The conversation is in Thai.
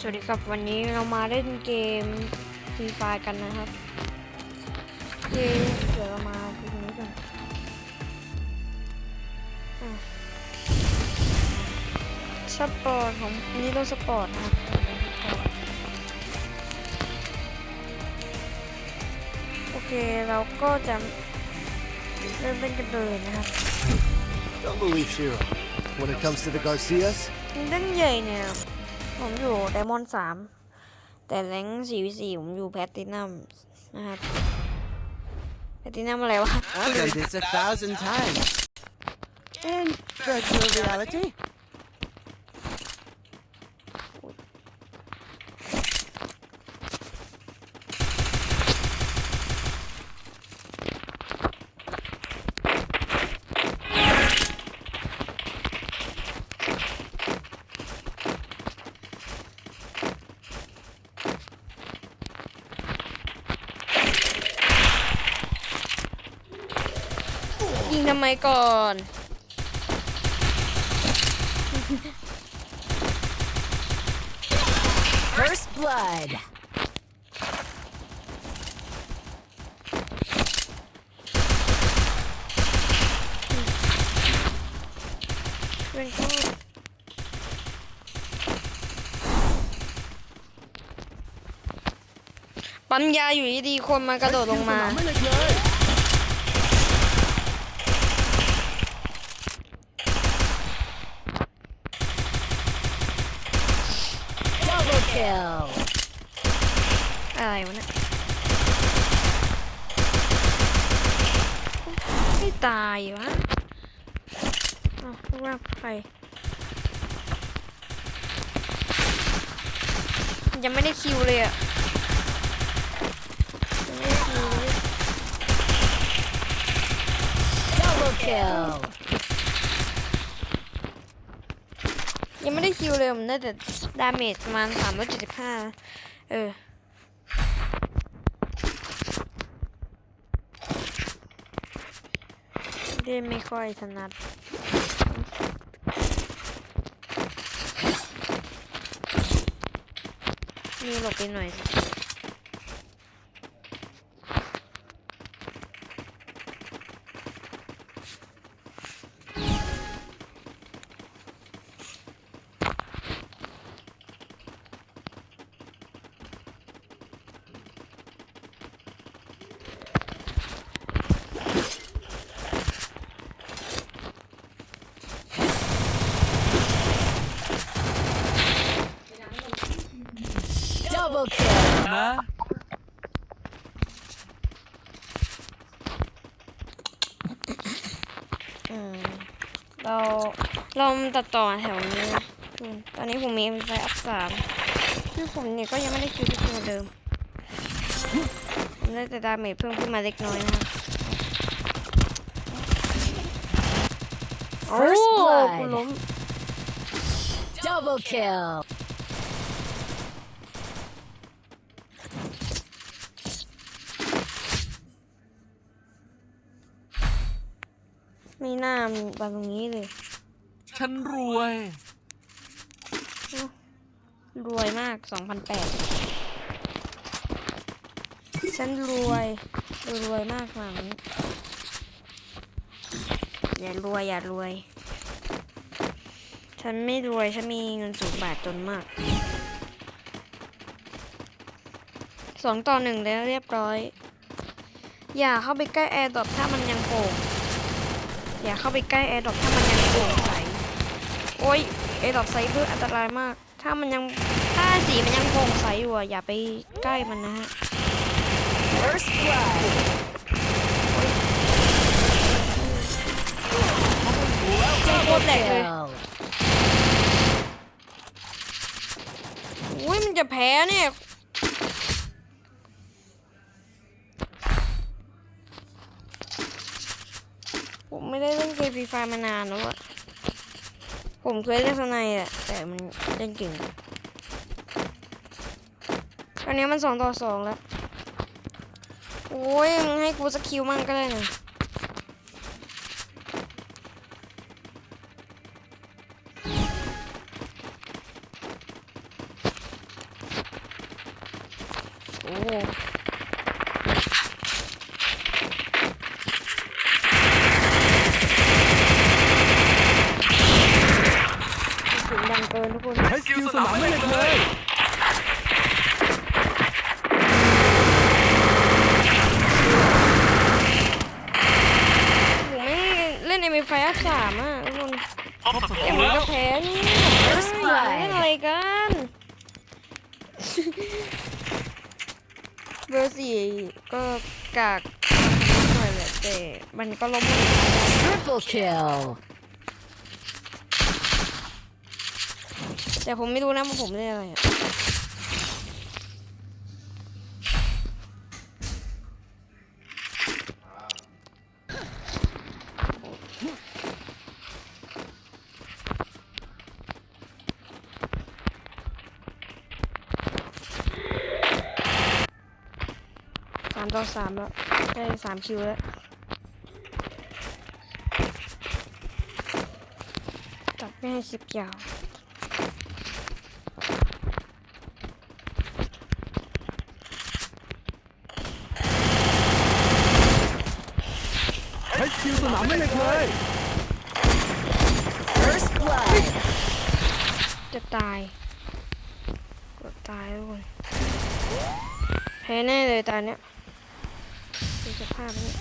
สวัสดีครับวันนี้เรามาเล่นเกมฟรีไฟกันนะครับโอเคเดี๋ยวเรามาดูตรงนี้กันอะสปอร์ตของนี่เราสปอร์ตนะครับโอเคเราก็จะเริ่มเล่นกันเลยนะครับ Don't believe Shiro. When it comes to the Garcias, เล่นใหญ่เนี่ย ผมอยู่ไดมอนด์สามแต่แรงสี่วิสี่ผมอยู่แพตตินัมนะครับแพตตินัมอะไรวะ I've done this a thousand times. In virtual reality? ยิงทำไมก่อน First blood. เป็นข้อปั๊มยาอยู่ดีๆคนมากระโดดลงมา ไม่เหล็กเลย Double kill. อะไรวะเนี่ยไม่ตายวะอ้าวว่าใครยังไม่ได้คิวเลยอะยังไม่ได้คิวเลย Double kill. ยังไม่ได้คิวเลยผมได้แต่ดาเมจประมาณสามร้อยเจ็ดสิบห้าเออเล่นไม่ค่อยถนัดนี่หลบไปหน่อยสิ Double kill. Huh? อืมเราเราตัดต่อแถวนี้นะอืมตอนนี้ผมมีไฟอัพสามคือผมเนี่ยก็ยังไม่ได้คิวที่ตัวเดิมผมได้แต่ดาเมจเพิ่มขึ้นมาเล็กน้อยนะครับโอ้ First blood กูล้ม Double kill. ไม่น่ามีบางตรงนี้เลย ฉันรวย รวยมาก2,008ฉันรวย รวยมากหลังอย่ารวยอย่ารวย ฉันไม่รวย ฉันมีเงินสูงบาทจนมากสองต่อหนึ่งแล้วเรียบร้อย อย่าเข้าไปใกล้แอร์ดรอปถ้ามันยังโป่ง อย่าเข้าไปใกล้แอร์ดรอปถ้ามันยังโปร่งใสโอ้ยแอร์ดรอปไซเบอร์อันตรายมาก ถ้ามันยังถ้าสีมันยังโปร่งใสอยู่อะอย่าไปใกล้มันนะฮะ First blood. โคตรแหลกเลย Kill. อุ้ยมันจะแพ้เนี่ย ผมไม่ได้เล่นเกมฟรีไฟมานานแล้วอะผมเคยเล่นสไนแหละแต่มันเล่นเก่งตอนนี้มันสองต่อสองแล้ว โอ้ยมึงให้กูสกิลมั่งก็ได้นะ โอ้เสียงดังเกินทุกคน ใช้สกิลสนามไม่เหล็กเลย ผมไม่เล่นเอ็มไฟอัพสามอะทุกคน พบศัต แต่ รู มัน แล้ว ก็แพ้นี่อยากเล่นอะไรกัน เบอร์สี่ก็กากหน่อยแหละแต่มันก็ล้มเหลว Triple kill. แต่ผมไม่รู้นะว่าผมเล่นอะไรอะามต่อสามแล้ว ได้สามคิวแล้วตัดไม่ให้คลิปยาวใช้สกิลสนามไม่เหล็กเลย First blood. จะตายกดตายทุกคนแพ้แน่เลยตอนเนี้ย ดูสภาพนี้